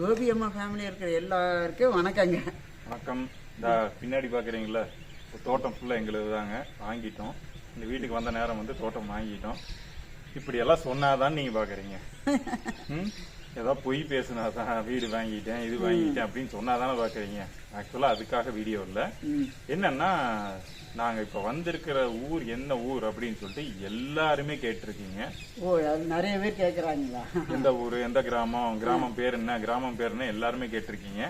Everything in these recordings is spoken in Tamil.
கோபி அம்மா ஃபேமிலி இருக்கிற எல்லாருக்கும் வணக்கங்க. வணக்கம். இந்த பின்னாடி பார்க்குறீங்களா தோட்டம் ஃபுல்லாக எங்களுக்கு தாங்க. வாங்கிட்டோம். இந்த வீட்டுக்கு வந்த நேரம் வந்து தோட்டம் வாங்கிட்டோம். இப்படி எல்லாம் சொன்னாதான் நீங்கள் பார்க்குறீங்க ம்? ஏதோ பொய் பேசுனாதான் வீடு வாங்கிட்டேன் இது வாங்கிட்டேன் அப்படின்னு சொன்னாதானே பார்க்குறீங்க. ஆக்சுவலாக அதுக்காக வீடியோ இல்லை. என்னன்னா நாங்கள் இப்போ வந்திருக்கிற ஊர் என்ன ஊர் அப்படின்னு சொல்லிட்டு எல்லாருமே கேட்டிருக்கீங்க. ஓ நிறைய பேர் கேட்குறாங்களா எந்த ஊர் எந்த கிராமம் கிராமம் பேர் என்ன கிராமம் பேர் என்ன எல்லாருமே கேட்டிருக்கீங்க.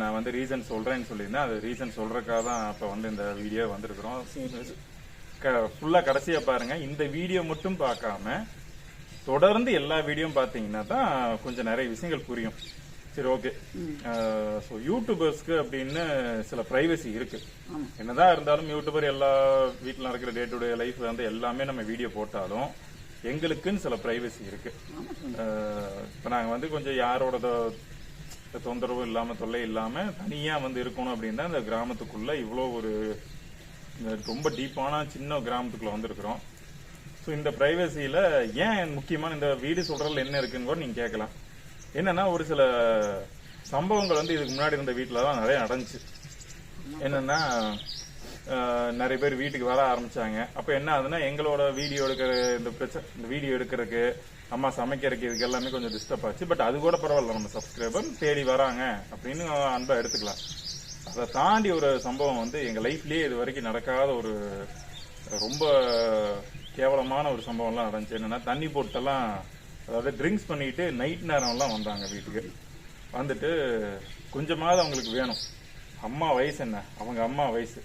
நான் வந்து ரீசன் சொல்றேன்னு சொல்லியிருந்தேன். அது ரீசன் சொல்றதுக்காக தான் அப்ப வந்து இந்த வீடியோ வந்திருக்கிறோம். ஃபுல்லா கடைசியா பாருங்க. இந்த வீடியோ மட்டும் பார்க்காம தொடர்ந்து எல்லா வீடியோவும் பார்த்தீங்கன்னா தான் கொஞ்சம் நிறைய விஷயங்கள் புரியும். சரி ஓகே ஸோ யூடியூபர்ஸ்க்கு அப்படின்னு சில ப்ரைவசி இருக்கு. என்னதான் இருந்தாலும் யூடியூபர் எல்லா வீட்டில் நடக்கிற டே டு டே லைஃப் வந்து எல்லாமே நம்ம வீடியோ போட்டாலும் எங்களுக்குன்னு சில ப்ரைவசி இருக்கு. இப்போ நாங்கள் வந்து கொஞ்சம் யாரோட தொந்தரவும் இல்லாம தொல்லை இல்லாம தனியா வந்து இருக்கணும் அப்படின்னா இந்த கிராமத்துக்குள்ள இவ்வளோ ஒரு ரொம்ப டீப்பான சின்ன கிராமத்துக்குள்ள வந்திருக்கிறோம். ஸோ இந்த பிரைவசியில ஏன் முக்கியமான இந்த வீடு சொல்றதுல என்ன இருக்குன்னு கூட நீங்க கேட்கலாம். என்னன்னா ஒரு சில சம்பவங்கள் வந்து இதுக்கு முன்னாடி இருந்த வீட்டில தான் நிறைய நடந்துச்சு. என்னன்னா நிறைய பேர் வீட்டுக்கு வர ஆரம்பிச்சாங்க. அப்போ என்ன ஆகுதுன்னா எங்களோட வீடியோ எடுக்கிற இந்த பிரச்சனை இந்த வீடியோ எடுக்கிறதுக்கு அம்மா சமைக்கிறதுக்கு இதுக்கு எல்லாமே கொஞ்சம் டிஸ்டர்ப் ஆச்சு. பட் அது கூட பரவாயில்ல நம்ம சப்ஸ்கிரைபர் தேடி வராங்க அப்படின்னு அன்பா எடுத்துக்கலாம். அதை தாண்டி ஒரு சம்பவம் வந்து எங்க லைஃப்லயே இது வரைக்கும் நடக்காத ஒரு ரொம்ப கேவலமான ஒரு சம்பவம்லாம் நடந்துச்சு. என்னன்னா தண்ணி போட்டெல்லாம் அதாவது ட்ரிங்க்ஸ் பண்ணிட்டு நைட் நேரம்லாம் வந்தாங்க வீட்டுக்கு. வந்துட்டு கொஞ்சமாவது அவங்களுக்கு வேணும். அம்மா வயசு என்ன? அவங்க அம்மா வயசு.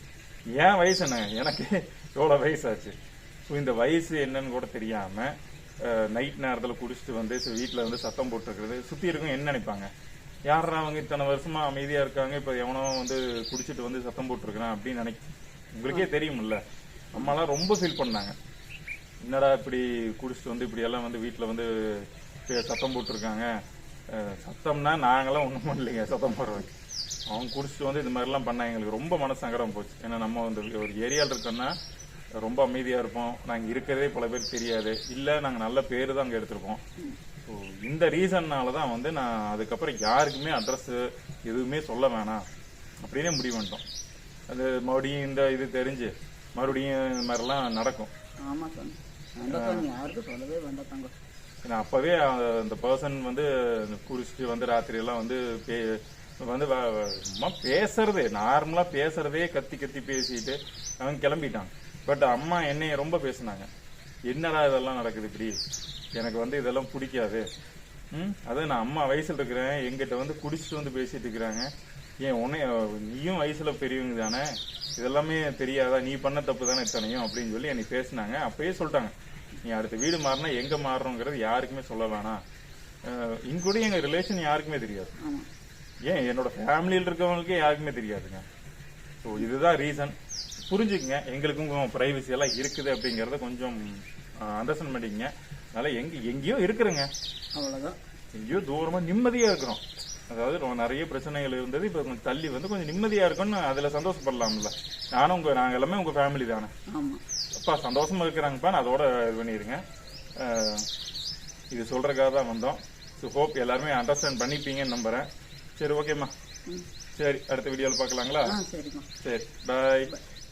ஏன் வயசு என்ன? எனக்கு எவ்வளோ வயசாச்சு? ஸோ இந்த வயசு என்னன்னு கூட தெரியாமல் நைட் நேரத்தில் குடிச்சிட்டு வந்து வீட்டில் வந்து சத்தம் போட்டுருக்கிறது சுற்றி இருக்கும் என்ன நினைப்பாங்க? யாரா அவங்க இத்தனை வருஷமா அமைதியாக இருக்காங்க? இப்போ எவனோ வந்து குடிச்சிட்டு வந்து சத்தம் போட்டிருக்கிறான்? அப்படின்னு நினைக்க உங்களுக்கே தெரியும்ல. அம்மாலாம் ரொம்ப ஃபீல் பண்ணாங்க. என்னடா இப்படி குடிச்சிட்டு வந்து இப்படி எல்லாம் வந்து வீட்டில் வந்து சத்தம் போட்டிருக்காங்க? சத்தம்னா நாங்களாம் ஒன்றும் பண்ணலைங்க சத்தம் போடுறோம் அவங்க குடிச்சிட்டு வந்து இந்த மாதிரிலாம் பண்ணா எங்களுக்கு ரொம்ப மனசு சங்கடம் போச்சு. ஏன்னா நம்ம வந்து ஒரு ஏரியாவில் இருக்கோம்னா ரொம்ப அமைதியாக இருப்போம். நாங்கள் இருக்கிறதே பல பேருக்கு தெரியாது. இல்லை நாங்கள் நல்ல பேர் தான் அங்கே எடுத்திருப்போம் ஸோ இந்த ரீசன்னால தான் வந்து நான் அதுக்கப்புறம் யாருக்குமே அட்ரஸ்ஸு எதுவுமே சொல்ல வேணாம். அப்படின்னே முடிவு பண்ணிட்டோம். அது மறுபடியும் இந்த இது தெரிஞ்சு மறுபடியும் இந்த மாதிரிலாம் நடக்கும். ஆமா சாமி வேண்டாம் யாருக்கும் சொல்லவே வேண்டாம் ஏன்னா அப்பவே அந்த- பர்சன் வந்து குடிச்சிட்டு வந்து ராத்திரி எல்லாம் வந்து பே- வந்து சும்மா பேசுறதே நார்மலா பேசுறதே கத்தி கத்தி பேசிட்டு அவங்க கிளம்பிட்டாங்க பட் அம்மா என்னைய ரொம்ப பேசுனாங்க. என்னடா இதெல்லாம் நடக்குது இப்படி? எனக்கு வந்து இதெல்லாம் பிடிக்காது. ம் அது நான் அம்மா வயசுல இருக்கிறேன் எங்கிட்ட வந்து குடிச்சிட்டு வந்து பேசிட்டு இருக்கிறாங்க. ஏன் உன்னை நீயும் வயசுல பெரியவங்க தானே? இதெல்லாமே தெரியாதா? நீ பண்ண தப்பு தானே இத்தனையும் அப்படின்னு சொல்லி என்னை பேசினாங்க. அப்பயே சொல்லிட்டாங்க. நீ அடுத்த வீடு மாறினா எங்க மாறணுங்கிறது யாருக்குமே சொல்ல வேணாம். இன்க்ளூடிங் எங்க ரிலேஷன் யாருக்குமே தெரியாது. ஏன்? என்னோட ஃபேமிலியில் இருக்கவங்களுக்கே யாருக்குமே தெரியாதுங்க. ஸோ இதுதான் ரீசன் புரிஞ்சுக்குங்க. எங்களுக்கும் ப்ரைவசி எல்லாம் இருக்குது அப்படிங்கறத கொஞ்சம் அண்டர்ஸ்டாண்ட் பண்ணிக்கங்க. அதனால எங்க எங்கேயோ இருக்கிறேங்க. அவ்வளவுதான். எங்கேயோ தூரமா நிம்மதியா இருக்கிறோம். அதாவது ரொம்ப நிறைய பிரச்சனைகள் இருந்தது இப்ப கொஞ்சம் தள்ளி வந்து கொஞ்சம் நிம்மதியா இருக்கும்னு அதுல சந்தோஷப்படலாம்ல. நானும் உங்க நாங்க எல்லாமே உங்க ஃபேமிலி தானே. அப்பா சந்தோஷமா இருக்கிறாங்கப்பா நான் அதோட இது பண்ணிடுங்க இது சொல்றதுக்காக தான் வந்தோம். ஸோ ஹோப் எல்லாருமே அண்டர்ஸ்டாண்ட் பண்ணிப்பீங்கன்னு நம்புறேன். சரி ஓகேம்மா சரி அடுத்த வீடியோவில் பார்க்கலாங்களா? சரி பாய்